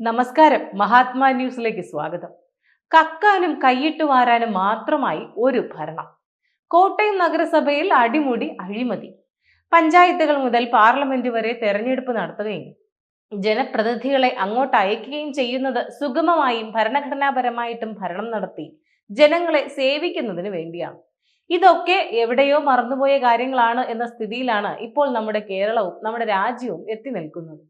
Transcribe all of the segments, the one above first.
നമസ്കാരം. മഹാത്മാ ന്യൂസിലേക്ക് സ്വാഗതം. കക്കാനും കൈയിട്ട് വാരാനും മാത്രമായി ഒരു ഭരണം. കോട്ടയം നഗരസഭയിൽ അടിമുടി അഴിമതി. പഞ്ചായത്തുകൾ മുതൽ പാർലമെന്റ് വരെ തെരഞ്ഞെടുപ്പ് നടത്തുകയും ജനപ്രതിനിധികളെ അങ്ങോട്ട് അയക്കുകയും ചെയ്യുന്നത് സുഗമമായും ഭരണഘടനാപരമായിട്ടും ഭരണം നടത്തി ജനങ്ങളെ സേവിക്കുന്നതിന് വേണ്ടിയാണ്. ഇതൊക്കെ എവിടെയോ മറന്നുപോയ കാര്യങ്ങളാണ് എന്ന സ്ഥിതിയിലാണ് ഇപ്പോൾ നമ്മുടെ കേരളവും നമ്മുടെ രാജ്യവും എത്തി നിൽക്കുന്നത്.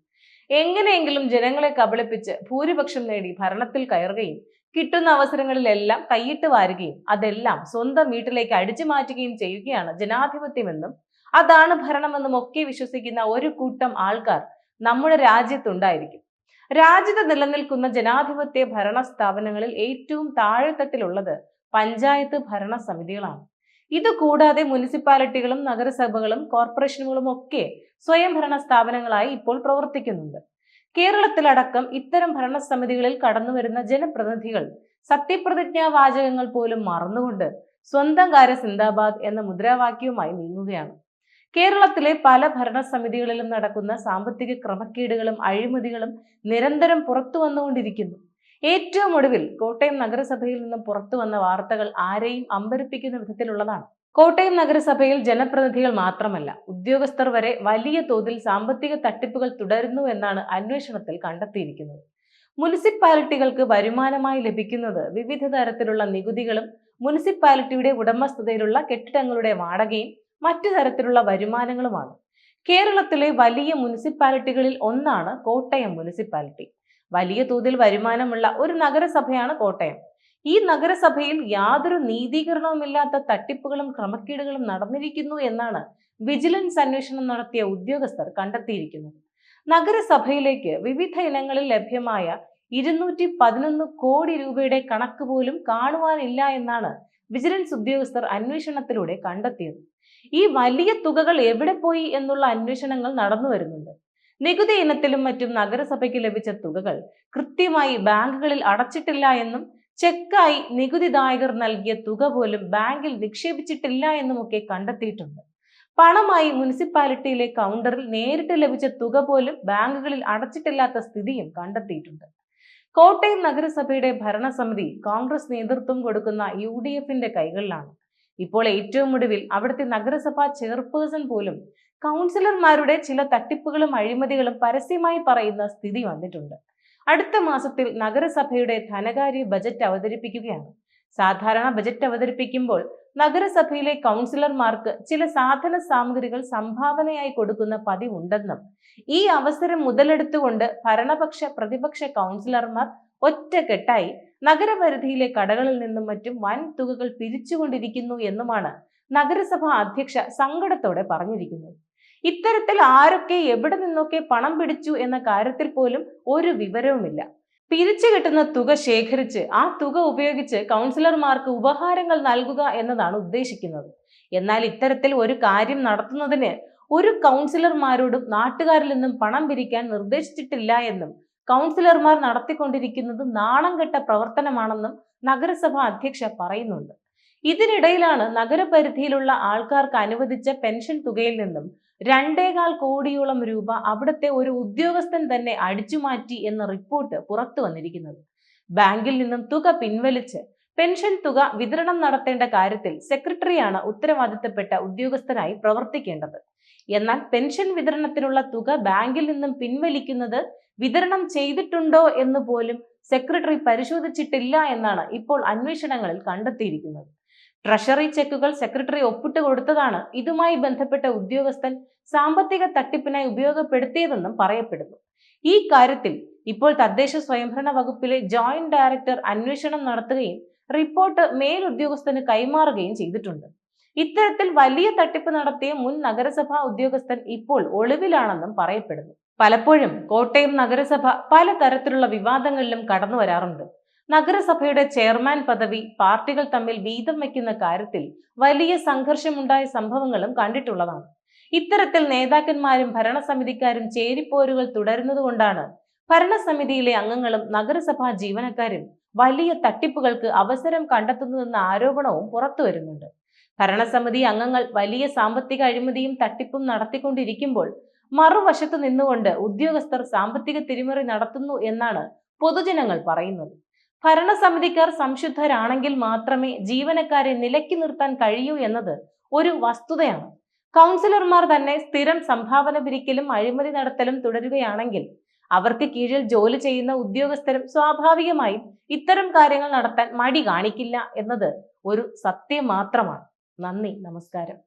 എങ്ങനെയെങ്കിലും ജനങ്ങളെ കബളിപ്പിച്ച് ഭൂരിപക്ഷം നേടി ഭരണത്തിൽ കയറുകയും കിട്ടുന്ന അവസരങ്ങളിലെല്ലാം കൈയിട്ട് വാരുകയും അതെല്ലാം സ്വന്തം വീട്ടിലേക്ക് അടിച്ചു മാറ്റുകയും ചെയ്യുകയാണ് ജനാധിപത്യമെന്നും അതാണ് ഭരണമെന്നും ഒക്കെ വിശ്വസിക്കുന്ന ഒരു കൂട്ടം ആൾക്കാർ നമ്മുടെ രാജ്യത്തുണ്ടായിരിക്കും. രാജ്യത്ത് നിലനിൽക്കുന്ന ജനാധിപത്യ ഭരണ സ്ഥാപനങ്ങളിൽ ഏറ്റവും താഴെത്തട്ടിലുള്ളത് പഞ്ചായത്ത് ഭരണ സമിതികളാണ്. ഇത് കൂടാതെ മുനിസിപ്പാലിറ്റികളും നഗരസഭകളും കോർപ്പറേഷനുകളും ഒക്കെ സ്വയംഭരണ സ്ഥാപനങ്ങളായി ഇപ്പോൾ പ്രവർത്തിക്കുന്നുണ്ട്. കേരളത്തിലടക്കം ഇത്തരം ഭരണസമിതികളിൽ കടന്നുവരുന്ന ജനപ്രതിനിധികൾ സത്യപ്രതിജ്ഞാ വാചകങ്ങൾ പോലും മറന്നുകൊണ്ട് സ്വന്തം കാര്യ സിന്ദാബാദ് എന്ന മുദ്രാവാക്യവുമായി നീങ്ങുകയാണ്. കേരളത്തിലെ പല ഭരണസമിതികളിലും നടക്കുന്ന സാമ്പത്തിക ക്രമക്കേടുകളും അഴിമതികളും നിരന്തരം പുറത്തു വന്നുകൊണ്ടിരിക്കുന്നു ഏറ്റവും ഒടുവിൽ കോട്ടയം നഗരസഭയിൽ നിന്നും പുറത്തു വന്ന വാർത്തകൾ ആരെയും അമ്പരിപ്പിക്കുന്ന വിധത്തിലുള്ളതാണ്. കോട്ടയം നഗരസഭയിൽ ജനപ്രതിനിധികൾ മാത്രമല്ല ഉദ്യോഗസ്ഥർ വരെ വലിയ തോതിൽ സാമ്പത്തിക തട്ടിപ്പുകൾ തുടരുന്നു എന്നാണ് അന്വേഷണത്തിൽ കണ്ടെത്തിയിരിക്കുന്നത്. മുനിസിപ്പാലിറ്റികൾക്ക് വരുമാനമായി ലഭിക്കുന്നത് വിവിധ തരത്തിലുള്ള നികുതികളും മുനിസിപ്പാലിറ്റിയുടെ ഉടമസ്ഥതയിലുള്ള കെട്ടിടങ്ങളുടെ വാടകയും മറ്റു തരത്തിലുള്ള വരുമാനങ്ങളുമാണ്. കേരളത്തിലെ വലിയ മുനിസിപ്പാലിറ്റികളിൽ ഒന്നാണ് കോട്ടയം മുനിസിപ്പാലിറ്റി. വലിയ തോതിൽ വരുമാനമുള്ള ഒരു നഗരസഭയാണ് കോട്ടയം. ഈ നഗരസഭയിൽ യാതൊരു നീതീകരണവുമില്ലാത്ത തട്ടിപ്പുകളും ക്രമക്കേടുകളും നടന്നിരിക്കുന്നു എന്നാണ് വിജിലൻസ് അന്വേഷണം നടത്തിയ ഉദ്യോഗസ്ഥർ കണ്ടെത്തിയിരിക്കുന്നത്. നഗരസഭയിലേക്ക് വിവിധ ഇനങ്ങളിൽ ലഭ്യമായ ഇരുന്നൂറ്റി പതിനൊന്ന് കോടി രൂപയുടെ കണക്ക് പോലും കാണുവാനില്ല എന്നാണ് വിജിലൻസ് ഉദ്യോഗസ്ഥർ അന്വേഷണത്തിലൂടെ കണ്ടെത്തിയത്. ഈ വലിയ തുകകൾ എവിടെ പോയി എന്നുള്ള അന്വേഷണങ്ങൾ നടന്നു വരുന്നുണ്ട് നികുതി ഇനത്തിലും മറ്റും നഗരസഭയ്ക്ക് ലഭിച്ച തുകകൾ കൃത്യമായി ബാങ്കുകളിൽ അടച്ചിട്ടില്ല എന്നും ചെക്കായി നികുതിദായകർ നൽകിയ തുക പോലും ബാങ്കിൽ നിക്ഷേപിച്ചിട്ടില്ല എന്നുമൊക്കെ കണ്ടെത്തിയിട്ടുണ്ട്. പണമായി മുനിസിപ്പാലിറ്റിയിലെ കൗണ്ടറിൽ നേരിട്ട് ലഭിച്ച തുക പോലും ബാങ്കുകളിൽ അടച്ചിട്ടില്ലാത്ത സ്ഥിതിയും കണ്ടെത്തിയിട്ടുണ്ട്. കോട്ടയം നഗരസഭയുടെ ഭരണസമിതി കോൺഗ്രസ് നേതൃത്വം കൊടുക്കുന്ന യു ഡി എഫിന്റെ കൈകളിലാണ്. ഇപ്പോൾ ഏറ്റവും ഒടുവിൽ അവിടുത്തെ നഗരസഭാ ചെയർപേഴ്സൺ പോലും കൗൺസിലർമാരുടെ ചില തട്ടിപ്പുകളും അഴിമതികളും പരസ്യമായി പറയുന്ന സ്ഥിതി വന്നിട്ടുണ്ട്. അടുത്ത മാസത്തിൽ നഗരസഭയുടെ ധനകാര്യ ബജറ്റ് അവതരിപ്പിക്കുകയാണ്. സാധാരണ ബജറ്റ് അവതരിപ്പിക്കുമ്പോൾ നഗരസഭയിലെ കൗൺസിലർമാർക്ക് ചില സാധന സാമഗ്രികൾ സംഭാവനയായി കൊടുക്കുന്ന പതിവുണ്ടെന്നും ഈ അവസരം മുതലെടുത്തുകൊണ്ട് ഭരണപക്ഷ പ്രതിപക്ഷ കൗൺസിലർമാർ ഒറ്റക്കെട്ടായി നഗരപരിധിയിലെ കടകളിൽ നിന്നും മറ്റും വൻ തുകകൾ പിരിച്ചുകൊണ്ടിരിക്കുന്നു എന്നുമാണ് നഗരസഭാ അധ്യക്ഷ സങ്കടത്തോടെ പറഞ്ഞിരിക്കുന്നത്. ഇത്തരത്തിൽ ആരൊക്കെ എവിടെ നിന്നൊക്കെ പണം പിടിച്ചു എന്ന കാര്യത്തിൽ പോലും ഒരു വിവരവുമില്ല. പിരിച്ചു കിട്ടുന്ന തുക ശേഖരിച്ച് ആ തുക ഉപയോഗിച്ച് കൗൺസിലർമാർക്ക് ഉപഹാരങ്ങൾ നൽകുക എന്നതാണ് ഉദ്ദേശിക്കുന്നത്. എന്നാൽ ഇത്തരത്തിൽ ഒരു കാര്യം നടത്തുന്നതിന് ഒരു കൗൺസിലർമാരോടും നാട്ടുകാരിൽ നിന്നും പണം പിരിക്കാൻ നിർദ്ദേശിച്ചിട്ടില്ല എന്നും കൗൺസിലർമാർ നടത്തിക്കൊണ്ടിരിക്കുന്നത് നാണം കെട്ട പ്രവർത്തനമാണെന്നും നഗരസഭാ അധ്യക്ഷ പറയുന്നുണ്ട്. ഇതിനിടയിലാണ് നഗരപരിധിയിലുള്ള ആൾക്കാർക്ക് അനുവദിച്ച പെൻഷൻ തുകയിൽ നിന്നും രണ്ടേകാൽ കോടിയോളം രൂപ അവിടുത്തെ ഒരു ഉദ്യോഗസ്ഥൻ തന്നെ അടിച്ചുമാറ്റി എന്ന റിപ്പോർട്ട് പുറത്തു വന്നിരിക്കുന്നത്. ബാങ്കിൽ നിന്നും തുക പിൻവലിച്ച് പെൻഷൻ തുക വിതരണം നടത്തേണ്ട കാര്യത്തിൽ സെക്രട്ടറിയാണ് ഉത്തരവാദിത്തപ്പെട്ട ഉദ്യോഗസ്ഥനായി പ്രവർത്തിക്കേണ്ടത്. എന്നാൽ പെൻഷൻ വിതരണത്തിനുള്ള തുക ബാങ്കിൽ നിന്നും പിൻവലിക്കുന്നത് വിതരണം ചെയ്തിട്ടുണ്ടോ എന്ന് പോലും സെക്രട്ടറി പരിശോധിച്ചിട്ടില്ല എന്നാണ് ഇപ്പോൾ അന്വേഷണങ്ങളിൽ കണ്ടെത്തിയിരിക്കുന്നത്. ട്രഷറി ചെക്കുകൾ സെക്രട്ടറി ഒപ്പിട്ട് കൊടുത്തതാണ്. ഇതുമായി ബന്ധപ്പെട്ട ഉദ്യോഗസ്ഥൻ സാമ്പത്തിക തട്ടിപ്പിനായി ഉപയോഗപ്പെടുത്തിയതെന്നും പറയപ്പെടുന്നു. ഈ കാര്യത്തിൽ ഇപ്പോൾ തദ്ദേശ സ്വയംഭരണ വകുപ്പിലെ ജോയിന്റ് ഡയറക്ടർ അന്വേഷണം നടത്തുകയും റിപ്പോർട്ട് മേലുദ്യോഗസ്ഥന് കൈമാറുകയും ചെയ്തിട്ടുണ്ട്. ഇത്തരത്തിൽ വലിയ തട്ടിപ്പ് നടത്തിയ മുൻ നഗരസഭാ ഉദ്യോഗസ്ഥൻ ഇപ്പോൾ ഒളിവിലാണെന്നും പറയപ്പെടുന്നു. പലപ്പോഴും കോട്ടയം നഗരസഭ പലതരത്തിലുള്ള വിവാദങ്ങളിലും കടന്നു വരാറുണ്ട് നഗരസഭയുടെ ചെയർമാൻ പദവി പാർട്ടികൾ തമ്മിൽ വീതം വയ്ക്കുന്ന കാര്യത്തിൽ വലിയ സംഘർഷമുണ്ടായ സംഭവങ്ങളും കണ്ടിട്ടുള്ളതാണ്. ഇത്തരത്തിൽ നേതാക്കന്മാരും ഭരണസമിതിക്കാരും ചേരിപ്പോരുകൾ തുടരുന്നതുകൊണ്ടാണ് ഭരണസമിതിയിലെ അംഗങ്ങളും നഗരസഭാ ജീവനക്കാരും വലിയ തട്ടിപ്പുകൾക്ക് അവസരം കണ്ടെത്തുന്നതെന്ന ആരോപണവും പുറത്തു വരുന്നുണ്ട്. ഭരണസമിതി അംഗങ്ങൾ വലിയ സാമ്പത്തിക അഴിമതിയും തട്ടിപ്പും നടത്തിക്കൊണ്ടിരിക്കുമ്പോൾ മറുവശത്ത് നിന്നുകൊണ്ട് ഉദ്യോഗസ്ഥർ സാമ്പത്തിക തിരിമറി നടത്തുന്നു എന്നാണ് പൊതുജനങ്ങൾ പറയുന്നത്. ഭരണസമിതിക്കാർ സംശുദ്ധരാണെങ്കിൽ മാത്രമേ ജീവനക്കാരെ നിലയ്ക്ക് നിർത്താൻ കഴിയൂ എന്നത് ഒരു വസ്തുതയാണ്. കൗൺസിലർമാർ തന്നെ സ്ഥിരം സംഭാവന പിരിക്കലും അഴിമതി നടത്തലും തുടരുകയാണെങ്കിൽ അവർക്ക് കീഴിൽ ജോലി ചെയ്യുന്ന ഉദ്യോഗസ്ഥരും സ്വാഭാവികമായും ഇത്തരം കാര്യങ്ങൾ നടത്താൻ മടി കാണിക്കില്ല എന്നത് ഒരു സത്യം മാത്രമാണ്. നന്ദി നമസ്കാരം.